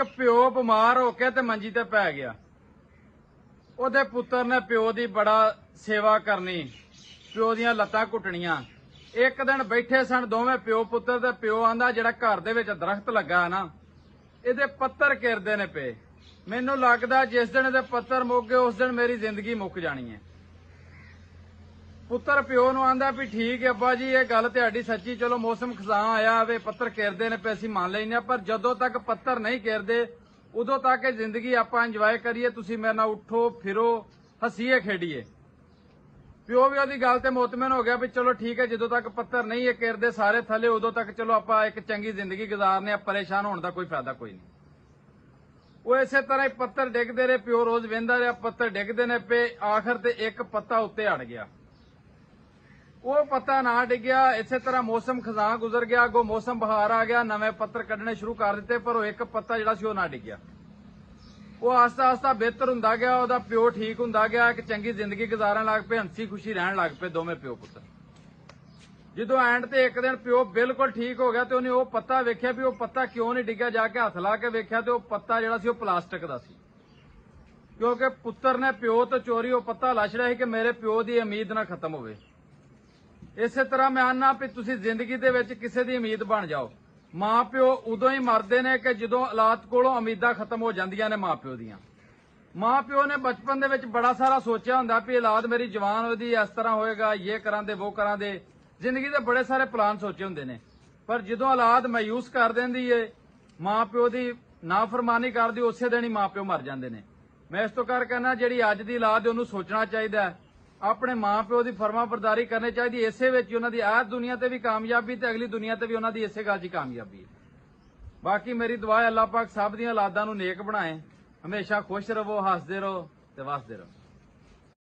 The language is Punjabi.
ਇੱਕ ਪਿਓ ਬਿਮਾਰ ਹੋ ਕੇ ਤੇ ਮੰਜੀ ਤੇ ਪੈ ਗਿਆ। ਉਹਦੇ ਪੁੱਤਰ ਨੇ ਪਿਓ ਦੀ ਬੜਾ ਸੇਵਾ ਕਰਨੀ, ਪਿਓ ਦੀਆਂ ਲੱਤਾਂ ਘੁੱਟਣੀਆਂ। ਇੱਕ ਦਿਨ ਬੈਠੇ ਸਨ ਦੋਵੇਂ ਪਿਓ ਪੁੱਤਰ ਤੇ ਪਿਓ ਆਂਦਾ, ਜਿਹੜਾ ਘਰ ਦੇ ਵਿੱਚ ਦਰਖਤ ਲੱਗਾ ਨਾ, ਇਹਦੇ ਪੱਤਰ ਕਿਰਦੇ ਨੇ ਪਏ। ਮੈਨੂੰ ਲੱਗਦਾ ਜਿਸ ਦਿਨ ਇਹਦੇ ਪੱਤਰ ਮੁੱਕ ਗਏ, ਉਸ ਦਿਨ ਮੇਰੀ ਜ਼ਿੰਦਗੀ ਮੁੱਕ ਜਾਣੀ ਹੈ। ਪੁੱਤਰ ਪਿਓ ਨੂੰ ਆਂਦਾ ਵੀ ਠੀਕ ਹੈ ਅੱਬਾ ਜੀ, ਇਹ ਗੱਲ ਤੁਹਾਡੀ ਸੱਚੀ। ਚਲੋ, ਮੌਸਮ ਖਜ਼ਾਂ ਆਇਆ ਵੇ ਪੱਤਰ ਘੇਰਦੇ ਨੇ, ਪਏ ਅਸੀਂ ਮੰਨ ਲੈਨੇ ਆ ਪਰ ਜਦੋਂ ਤੱਕ ਪੱਤਰ ਨਹੀਂ ਘੇਰਦੇ, ਉਦੋਂ ਤੱਕ ਇਹ ਜ਼ਿੰਦਗੀ ਆਪਾਂ ਇੰਜੋਏ ਕਰੀਏ, ਤੁਸੀਂ ਮੇਰੇ ਨਾਲ ਉੱਠੋ, ਫਿਰੋ, ਹਸੀਏ, ਖੇਡੀਏ। ਪਿਓ ਵੀ ਉਹਦੀ ਗੱਲ ਤੇ ਮੁਤਮਨ ਹੋ ਗਿਆ ਵੀ ਚਲੋ ਠੀਕ ਹੈ, ਜਦੋਂ ਤੱਕ ਪੱਤਰ ਨਹੀਂ ਇਹ ਕਿਰਦੇ ਸਾਰੇ ਥੱਲੇ, ਉਦੋਂ ਤੱਕ ਚਲੋ ਆਪਾਂ ਇੱਕ ਚੰਗੀ ਜ਼ਿੰਦਗੀ ਗੁਜ਼ਾਰਨੇ ਆ ਪਰੇਸ਼ਾਨ ਹੋਣ ਦਾ ਕੋਈ ਫਾਇਦਾ ਕੋਈ ਨਹੀਂ। ਉਹ ਇਸੇ ਤਰ੍ਹਾਂ ਹੀ ਪੱਤਰ ਡਿੱਗਦੇ ਰਹੇ, ਪਿਓ ਰੋਜ਼ ਵੇਂਦਾ ਰਿਹਾ ਪੱਤਰ ਡਿੱਗਦੇ ਨੇ ਪੇ ਆਖਰ ਤੇ ਇੱਕ ਪੱਤਾ ਉੱਤੇ ਅੜ ਗਿਆ। ਉਹ ਪੱਤਾ ਨਾ ਡਿੱਗਿਆ, ਇਸੇ ਤਰ੍ਹਾਂ ਮੌਸਮ ਖਜ਼ਾ ਗੁਜ਼ਰ ਗਿਆ, ਅੱਗੋਂ ਮੌਸਮ ਬਹਾਰ ਆ ਗਿਆ, ਨਵੇਂ ਪੱਤਰ ਕੱਢਣੇ ਸ਼ੁਰੂ ਕਰ ਦਿੱਤੇ, ਪਰ ਉਹ ਇੱਕ ਪੱਤਾ ਜਿਹੜਾ ਸੀ ਉਹ ਨਾ ਡਿੱਗਿਆ। ਉਹ ਆਸਤਾ ਆਸਤਾ ਬਿਹਤਰ ਹੁੰਦਾ ਗਿਆ, ਉਹਦਾ ਪਿਓ ਠੀਕ ਹੁੰਦਾ ਗਿਆ, ਇੱਕ ਚੰਗੀ ਜ਼ਿੰਦਗੀ ਗੁਜ਼ਾਰਨ ਲੱਗ ਪਏ, ਹੰਸੀ ਖੁਸ਼ੀ ਰਹਿਣ ਲੱਗ ਪਏ ਦੋਵੇਂ ਪਿਓ ਪੁੱਤਰ ਜਦੋਂ ਐਂਡ ਤੇ ਇੱਕ ਦਿਨ ਪਿਓ ਬਿਲਕੁਲ ਠੀਕ ਹੋ ਗਿਆ ਤੇ ਉਹਨੇ ਉਹ ਪੱਤਾ ਵੇਖਿਆ ਵੀ ਉਹ ਪੱਤਾ ਕਿਉਂ ਨਹੀਂ ਡਿੱਗਿਆ, ਜਾ ਕੇ ਹੱਥ ਲਾ ਕੇ ਵੇਖਿਆ ਤੇ ਉਹ ਪੱਤਾ ਜਿਹੜਾ ਸੀ ਉਹ ਪਲਾਸਟਿਕ ਦਾ ਸੀ। ਕਿਉਂਕਿ ਪੁੱਤਰ ਨੇ ਪਿਓ ਤੋਂ ਚੋਰੀ, ਉਹ ਪੱਤਾ ਲਛ ਰਿਹਾ ਸੀ ਕਿ ਮੇਰੇ ਪਿਓ ਦੀ ਉਮੀਦ ਨਾ ਖਤਮ ਹੋਵੇ। ਇਸੇ ਤਰ੍ਹਾਂ ਮੈਂ ਆਨਾ ਵੀ ਤੁਸੀਂ ਜ਼ਿੰਦਗੀ ਦੇ ਵਿੱਚ ਕਿਸੇ ਦੀ ਉਮੀਦ ਬਣ ਜਾਓ। ਮਾਂ ਪਿਓ ਉਦੋਂ ਹੀ ਮਰਦੇ ਨੇ ਕਿ ਜਦੋਂ ਔਲਾਦ ਕੋਲੋਂ ਉਮੀਦਾਂ ਖਤਮ ਹੋ ਜਾਂਦੀਆਂ ਨੇ ਮਾਂ ਪਿਓ ਦੀਆਂ। ਮਾਂ ਪਿਓ ਨੇ ਬਚਪਨ ਦੇ ਵਿੱਚ ਬੜਾ ਸਾਰਾ ਸੋਚਿਆ ਹੁੰਦਾ ਵੀ ਔਲਾਦ ਮੇਰੀ ਜਵਾਨ ਉਹਦੀ ਇਸ ਤਰ੍ਹਾਂ ਹੋਏਗਾ ਇਹ ਕਰਾਂ ਦੇ ਉਹ ਕਰਾਂ ਦੇ ਜ਼ਿੰਦਗੀ ਦੇ ਬੜੇ ਸਾਰੇ ਪਲਾਨ ਸੋਚੇ ਹੁੰਦੇ ਨੇ। ਪਰ ਜਦੋਂ ਔਲਾਦ ਮਾਯੂਸ ਕਰ ਦਿੰਦੀ ਏ ਮਾਂ ਪਿਓ ਦੀ ਨਾਫਰਮਾਨੀ ਕਰਦੀ, ਉਸੇ ਦਿਨ ਹੀ ਮਾਂ ਪਿਓ ਮਰ ਜਾਂਦੇ ਨੇ। ਮੈਂ ਇਸ ਤੋਂ ਕਰ ਕਹਿਣਾ ਜਿਹੜੀ ਅੱਜ ਦੀ ਔਲਾਦ ਹੈ ਉਹਨੂੰ ਸੋਚਣਾ ਚਾਹੀਦਾ ਹੈ। ਆਪਣੇ ਮਾਂ ਪਿਓ ਦੀ ਫਰਮਾ ਬਰਦਾਰੀ ਕਰਨੀ ਚਾਹੀਦੀ ਇਸੇ ਵਿੱਚ ਹੀ ਉਹਨਾਂ ਦੀ ਆਹ ਦੁਨੀਆ ਤੇ ਵੀ ਕਾਮਯਾਬੀ ਤੇ ਅਗਲੀ ਦੁਨੀਆ ਤੇ ਵੀ ਉਹਨਾਂ ਦੀ ਇਸੇ ਗੱਲ 'ਚ ਕਾਮਯਾਬੀ ਹੈ। ਬਾਕੀ ਮੇਰੀ ਦੁਆ ਹੈ, ਅੱਲਾਹ ਪਾਕ ਸਭ ਦੀਆਂ ਔਲਾਦਾਂ ਨੂੰ ਨੇਕ ਬਣਾਏ। ਹਮੇਸ਼ਾ ਖੁਸ਼ ਰਹੋ, ਹੱਸਦੇ ਰਹੋ ਤੇ ਵਸਦੇ ਰਹੋ।